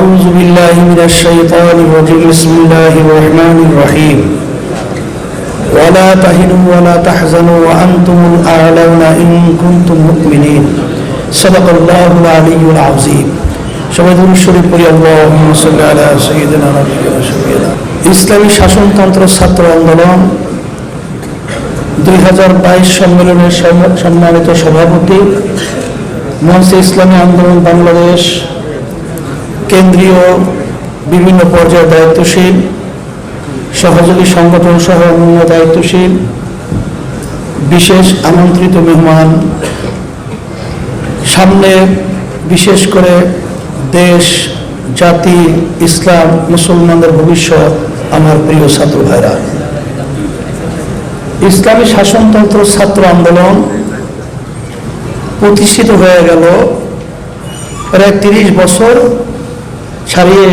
أعوذ بالله من الشيطان الرجيم بسم الله الرحمن الرحيم ولا تهنوا ولا تحزنوا وأنتم الأعلون إن كنتم مؤمنين صدق الله العلي العظيم সবাই দুরূদ শরীফ পড়ি আল্লাহুম্মা সাল্লি আলা সাইয়্যিদিনা নাবিয়িনা শাফিনা ইসলামী শাসনতন্ত্র ছাত্র আন্দোলন দুই হাজার বাইশ সম্মেলনের সম- সম্মানিত সভাপতি মঞ্চে ইসলামী আন্দোলন বাংলাদেশ কেন্দ্রীয় বিভিন্ন পর্যায়ে দায়িত্বশীল, সহযোগী সংগঠন সহ অন্যান্য দায়িত্বশীল, বিশেষ আমন্ত্রিত মেহমান, সামনে বিশেষ করে দেশ, জাতি, ইসলাম, মুসলমানদের ভবিষ্যৎ আমার প্রিয় ছাত্র ভাইরা। ইসলামী শাসনতন্ত্র ছাত্র আন্দোলন প্রতিষ্ঠিত হয়ে গেল প্রায় তিরিশ বছর ছাড়িয়ে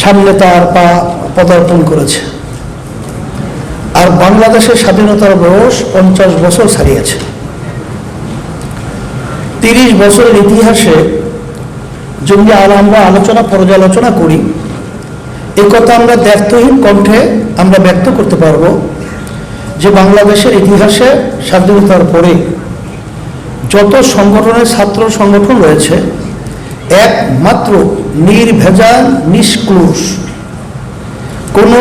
সামনে তার পা পদার্পণ করেছে। আর বাংলাদেশের স্বাধীনতার বয়স পঞ্চাশ বছর ছাড়িয়েছে তিরিশ বছরের ইতিহাসে যদি আর আমরা আলোচনা পর্যালোচনা করি, এ কথা আমরা দ্ব্যর্থহীন কণ্ঠে আমরা ব্যক্ত করতে পারব যে বাংলাদেশের ইতিহাসে স্বাধীনতার পরে যত সংগঠনের ছাত্র সংগঠন রয়েছে একমাত্র নির্ভেজাল, নিষ্ক্লুষ। কোনো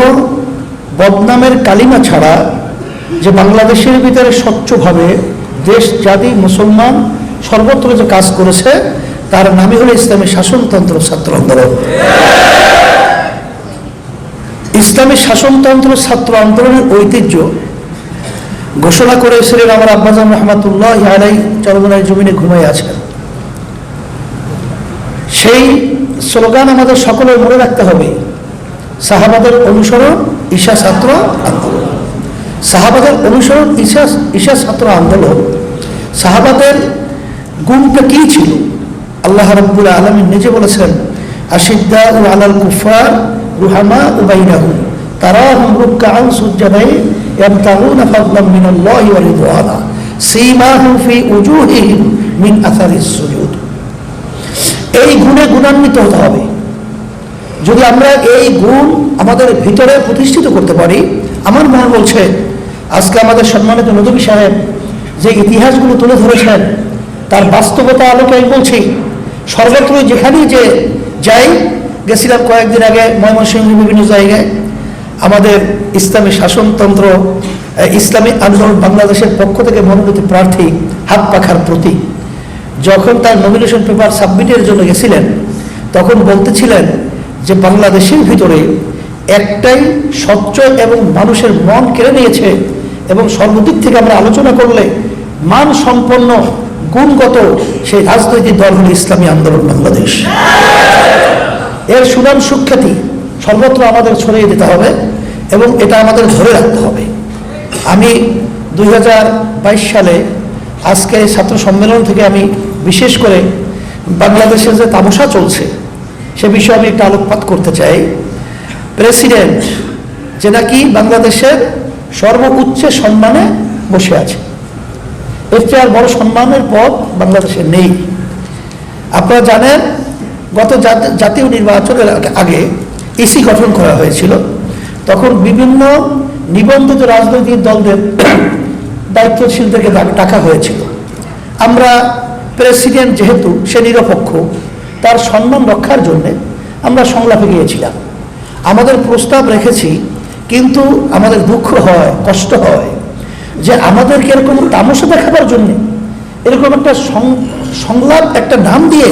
বদনামের কালিমা ছাড়া যে বাংলাদেশের ভিতরে স্বচ্ছভাবে দেশ, জাতি, মুসলমান সর্বত্র যে কাজ করেছে, তার নামই হলো ইসলামী শাসনতন্ত্র, ছাত্র আন্দোলন। ইসলামী শাসনতন্ত্র, ছাত্র আন্দোলনের ঐতিহ্য ঘোষণা করেছিলেন আমার আব্বাজান রহমাতুল্লাহ আলাই চরমনায় জমিনে ঘুমাই আছেন। সেই স্লোগান আমাদের সকলে মনে রাখতে হবে। সাহাবাদের অনুসরণ ঈশা ছাত্র আন্দোলন। সাহাবাদের অনুসরণ ঈশা ঈশা ছাত্র আন্দোলন। সাহাবাদের গুণটা কী ছিল? আল্লাহ রব্বুল আলমী নিজে বলেছেন আশিদ্দা ও আলাল কুফার রুহামা উবাইরাহু তারা হুমরুক কান সূর্যাদাই ইয়াবতাগুনা ফাদলাম মিনাল্লাহি ওয়া রিদওয়ানা। সীমাহুম ফি উজুহিহিম মিন আসারিস সুজুদ। এই গুণে গুণান্বিত হতে হবে। যদি আমরা এই গুণ আমাদের ভিতরে প্রতিষ্ঠিত করতে পারি, আমার মনে বলছে, আজকে আমাদের সম্মানিত নদী সাহেব যে ইতিহাসগুলো তুলে ধরেছেন, তার বাস্তবতা আলোকে আমি বলছি, সর্বত্র যেখানেই যে যাই, গেছিলাম কয়েকদিন আগে ময়মনসিংহের বিভিন্ন জায়গায়, আমাদের ইসলামী শাসনতন্ত্র ইসলামী আন্দোলন বাংলাদেশের পক্ষ থেকে মনোনীত প্রার্থী হাত পাখার প্রতীক। যখন তার নমিনেশন পেপার সাবমিটের জন্য গেছিলেন, তখন বলতেছিলেন যে বাংলাদেশের ভিতরে একটাই স্বচ্ছ এবং মানুষের মন কেড়ে নিয়েছে এবং সর্বদিক থেকে আমরা আলোচনা করলে মান সম্পন্ন গুণগত সেই রাজনৈতিক দল হল ইসলামী আন্দোলন বাংলাদেশ। এর সুনাম সুখ্যাতি সর্বত্র আমাদের ছড়িয়ে দিতে হবে এবং এটা আমাদের ধরে রাখতে হবে। আমি দুই হাজার বাইশ সালে আজকে ছাত্র সম্মেলন থেকে আমি বিশেষ করে বাংলাদেশের যে তামসা চলছে, সে বিষয়ে আমি একটা আলোকপাত করতে চাই। প্রেসিডেন্ট, যে নাকি বাংলাদেশের সর্বোচ্চ সম্মানে বসে আছে। এর চেয়ে আর বড় সম্মানের পদ বাংলাদেশে নেই। আপনারা জানেন, গত জাত- জাতীয় নির্বাচনের আগে- ইসি গঠন করা হয়েছিল। তখন বিভিন্ন নিবন্ধিত রাজনৈতিক দলদের দায়িত্বশীলদেরকে ডাকা হয়েছিল। আমরা প্রেসিডেন্ট যেহেতু, সে নিরপেক্ষ। তার সম্মান রক্ষার জন্যে আমরা সংলাপে গিয়েছিলাম। আমাদের প্রস্তাব রেখেছি, কিন্তু আমাদের দুঃখ হয়, কষ্ট হয় যে আমাদেরকে এরকম তামসা দেখাবার জন্যে, এরকম একটা সংলাপ, একটা নাম দিয়ে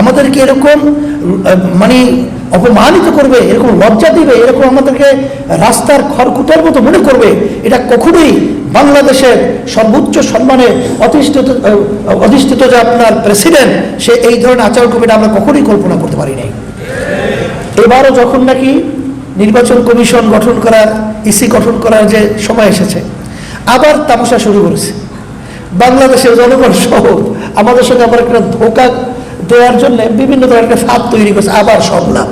আমাদেরকে এরকম মানে অপমানিত করবে, এরকম লজ্জা দিবে, এরকম আমাদেরকে রাস্তার খড়কুটার মতো মনে করবে, এটা কখনোই বাংলাদেশের সর্বোচ্চ সম্মানে অধিষ্ঠিত অধিষ্ঠিত যে আপনার প্রেসিডেন্ট সে এই ধরনের আচরণ করবে আমরা কখনোই কল্পনা করতে পারি নাই। এবারও যখন নাকি নির্বাচন কমিশন গঠন করার, ইসি গঠন করার যে সময় এসেছে, আবার তামাশা শুরু করেছে। বাংলাদেশের জনগণ সহ আমাদের সঙ্গে আবার একটা ধোকা দেওয়ার জন্য বিভিন্ন ধরনের ফাঁদ তৈরি করেছে, আবার সংলাপ।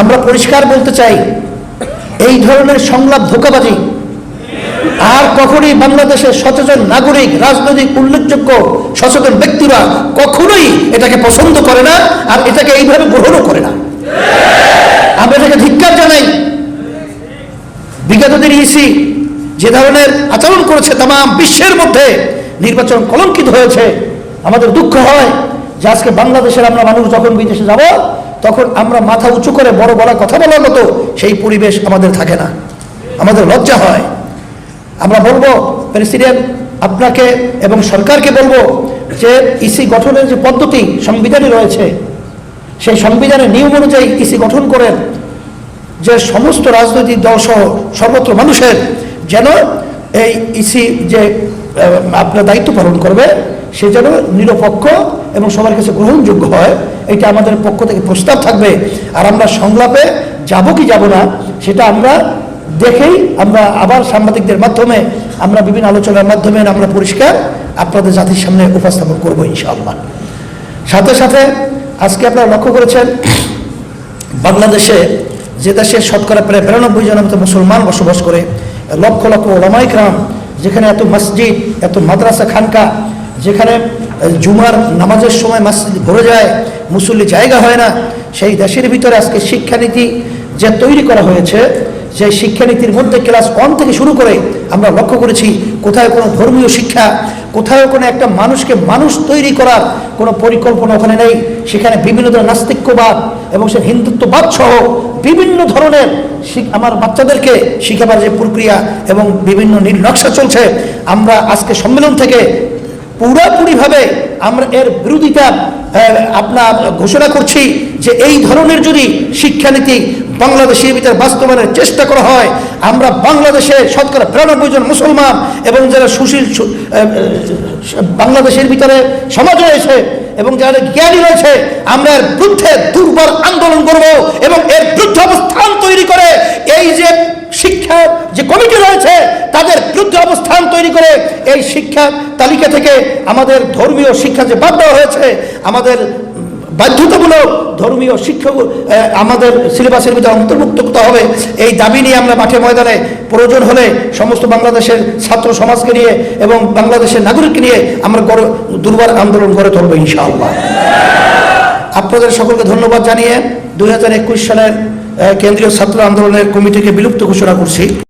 আমরা পরিষ্কার বলতে চাই, এই ধরনের সংলাপ ধোকাবাজি আর কখনোই বাংলাদেশের সচেতন নাগরিক, রাজনৈতিক উল্লেখযোগ্য সচেতন ব্যক্তিরা কখনোই এটাকে পছন্দ করে না আর এটাকে এইভাবে গ্রহণও করে না। আমরা এটাকে ধিক্কার জানাই। বিগত দিন ইসি যে ধরনের আচরণ করেছে তাম বিশ্বের মধ্যে নির্বাচন কলঙ্কিত হয়েছে, আমাদের দুঃখ হয়। যে আজকে বাংলাদেশের আমরা মানুষ যখন বিদেশে যাব, তখন আমরা মাথা উঁচু করে বড় বড় কথা বলার মতো সেই পরিবেশ আমাদের থাকে না। আমাদের লজ্জা হয়। আমরা বলব, প্রেসিডেন্ট, আপনাকে এবং সরকারকে বলব যে ইসি গঠনের যে পদ্ধতি, সংবিধানে রয়েছে, সেই সংবিধানের নিয়ম অনুযায়ী ইসি গঠন করেন। যে সমস্ত রাজনৈতিক দল সহ সর্বত্র মানুষের যেন এই ইসি যে আপনার দায়িত্ব পালন করবে সে যেন নিরপেক্ষ এবং সবার কাছে গ্রহণযোগ্য হয়, এটা আমাদের পক্ষ থেকে প্রস্তাব থাকবে। আর আমরা সংলাপে যাব কি যাব না, সেটা আমরা দেখেই আমরা আবার সাংবাদিকদের মাধ্যমে আমরা বিভিন্ন আলোচনার মাধ্যমে আমরা পরিষ্কার আপনাদের জাতির সামনে উপস্থাপন করব ইনশাআল্লাহ। সাথে সাথে আজকে আপনারা লক্ষ্য করেছেন, বাংলাদেশে যে দেশে শতকরা প্রায় বিরানব্বই জনের মতো মুসলমান বসবাস করে, লক্ষ লক্ষ ওলামাইকরাম যেখানে এত মসজিদ, এত মাদ্রাসা, খানকা যেখানে জুমার নামাজের সময় মসজিদ ভরে যায়, মুসল্লি জায়গা হয় না, সেই দেশের ভিতরে আজকে শিক্ষানীতি যে তৈরি করা হয়েছে, সেই শিক্ষানীতির মধ্যে ক্লাস ওয়ান থেকে শুরু করে আমরা লক্ষ্য করেছি কোথায় কোনো ধর্মীয় শিক্ষা কোথাও কোনো একটা মানুষকে মানুষ তৈরি করার কোনো পরিকল্পনা ওখানে নেই। সেখানে বিভিন্ন ধরনের নাস্তিক্যবাদ এবং সে হিন্দুত্ববাদ সহ বিভিন্ন ধরনের আমার বাচ্চাদেরকে শিখাবার যে প্রক্রিয়া এবং বিভিন্ন নীল নকশা চলছে, আমরা আজকে সম্মেলন থেকে পুরোপুরিভাবে আমরা এর বিরোধিতা আপনার ঘোষণা করছি যে এই ধরনের যদি শিক্ষানীতি বাংলাদেশের ভিতরে বাস্তবায়নের চেষ্টা করা হয়, আমরা বাংলাদেশে শতকরা বিরানব্বই জন মুসলমান এবং যারা সুশীল বাংলাদেশের ভিতরে সমাজ রয়েছে এবং যারা জ্ঞানী রয়েছে, আমরা এর বিরুদ্ধে দুর্বল আন্দোলন করব এবং এর বিরুদ্ধে অবস্থান তৈরি করে এই যে শিক্ষা যে কমিটি রয়েছে, তাদের বিরুদ্ধে অবস্থান তৈরি করে এই শিক্ষা তালিকা থেকে আমাদের ধর্মীয় শিক্ষা যে বাদ দেওয়া হয়েছে, আমাদের বাধ্যতামূলক ধর্মীয় শিক্ষক আমাদের সিলেবাসের ভিতরে অন্তর্ভুক্ত করতে হবে। এই দাবি নিয়ে আমরা মাঠে ময়দানে প্রয়োজন হলে সমস্ত বাংলাদেশের ছাত্র সমাজকে নিয়ে এবং বাংলাদেশের নাগরিককে নিয়ে আমরা গড়- দুর্বার আন্দোলন গড়ে তুলবো ইনশাআল্লাহ। আপনাদের সকলকে ধন্যবাদ জানিয়ে দু হাজার একুশ সালের কেন্দ্রীয় ছাত্র আন্দোলনের কমিটিকে বিলুপ্ত ঘোষণা করছি।